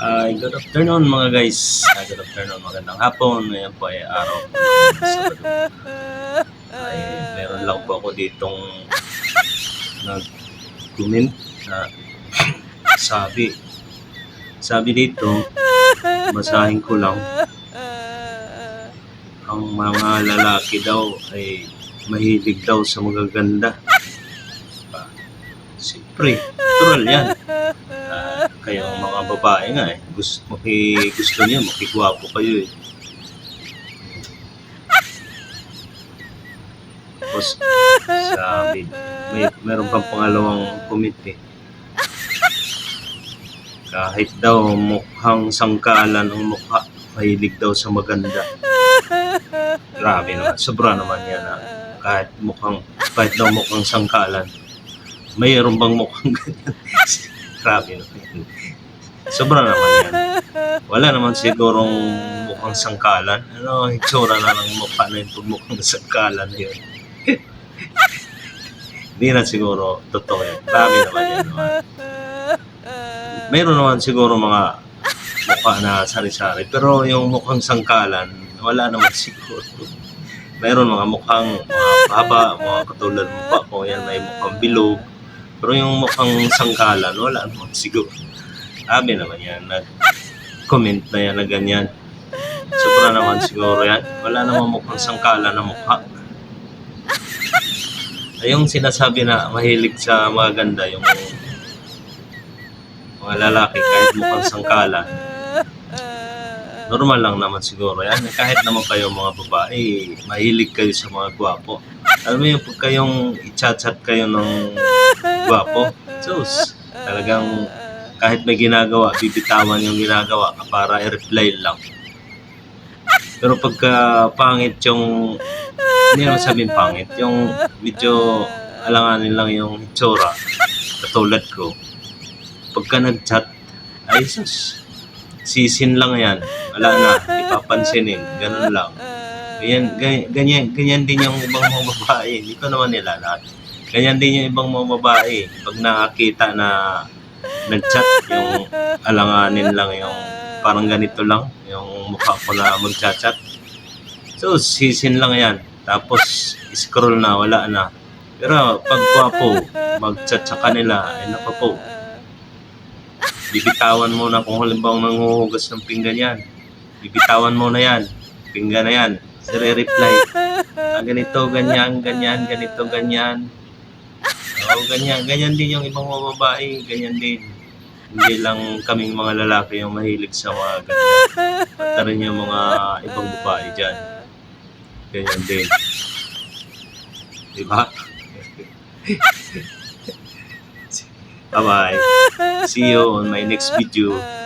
Ay, good afternoon mga guys. Ay, good afternoon, magandang hapon. Ngayon po ay araw po. Ay, meron lang po ako ditong nag-comment na sabi. Sabi dito, basahin ko lang. Ang mga lalaki daw ay mahilig daw sa magaganda. Siyempre, natural yan. Ah, kayong mga babae nga eh. Gusto, maki, gusto niya, makigwapo kayo eh. Tapos, sabi, may, meron pang pangalawang committee. Kahit daw mukhang sangkalan ang mukha, mahilig daw sa maganda. Grabe naman, sobra naman yan ha. Kahit mukhang, kahit daw mukhang sangkalan, mayroon bang mukhang ganyan? Grabe naman. Sobra naman yan. Wala naman sigurong mukhang sangkalan. Ano, itsura na ng mukha na yung mukhang sangkalan yun. Hindi na siguro totoo yan. Grabe naman yan. Naman. Mayroon naman siguro mga mukha na sari-sari. Pero yung mukhang sangkalan, wala naman siguro. Mayroon mga mukhang mga haba, mga katulad ng mukha ko. Yan may mukhang bilog. Pero yung mukhang sangkalan, wala naman siguro. Sabi naman yan, nag-comment na yan na ganyan. Sobra naman siguro yan. Wala naman mukhang sangkalan na mukha. Yung sinasabi na mahilig sa mga ganda, yung mga lalaki kahit mukhang sangkalan, normal lang naman siguro yan. Kahit naman kayo mga babae, mahilig kayo sa mga gwapo. Alam mo yung pag kayong i-chat-chat kayo ng gwapo, sus, talagang kahit may ginagawa, bibitawan yung ginagawa ka para i-reply lang. Pero pagka pangit yung, hindi naman sabihin pangit, yung medyo alanganin lang yung itsura, katulad ko, pagka nag-chat, ay sus, sisin lang yan. Wala na, ipapansinin, ganun lang. Ganyan, ganyan, ganyan, din yung ibang mga babae. Ko naman nila lahat. Ganyan din yung ibang mga babae. Pag nakakita na nag-chat, yung alanganin lang yung parang ganito lang, yung mukha ko na mag-chat. So, sisin lang yan. Tapos, scroll na, wala na. Pero pag gwapo, mag-chat sa kanila, ay nako po. Bibitawan mo na kung halimbawa nanghuhugas ng pinggan yan. Bibitawan mo na yan. Pinggan na yan. Sire-reply. Ah, ganito, ganyan, ganyan, ganito, ganyan. Oo, ganyan. Ganyan din yung ibang mga babae. Ganyan din. Hindi lang kaming mga lalaki yung mahilig sa mga ganyan. Pati rin yung mga ibang babae dyan. Ganyan din. Diba? Bye-bye. See you on my next video.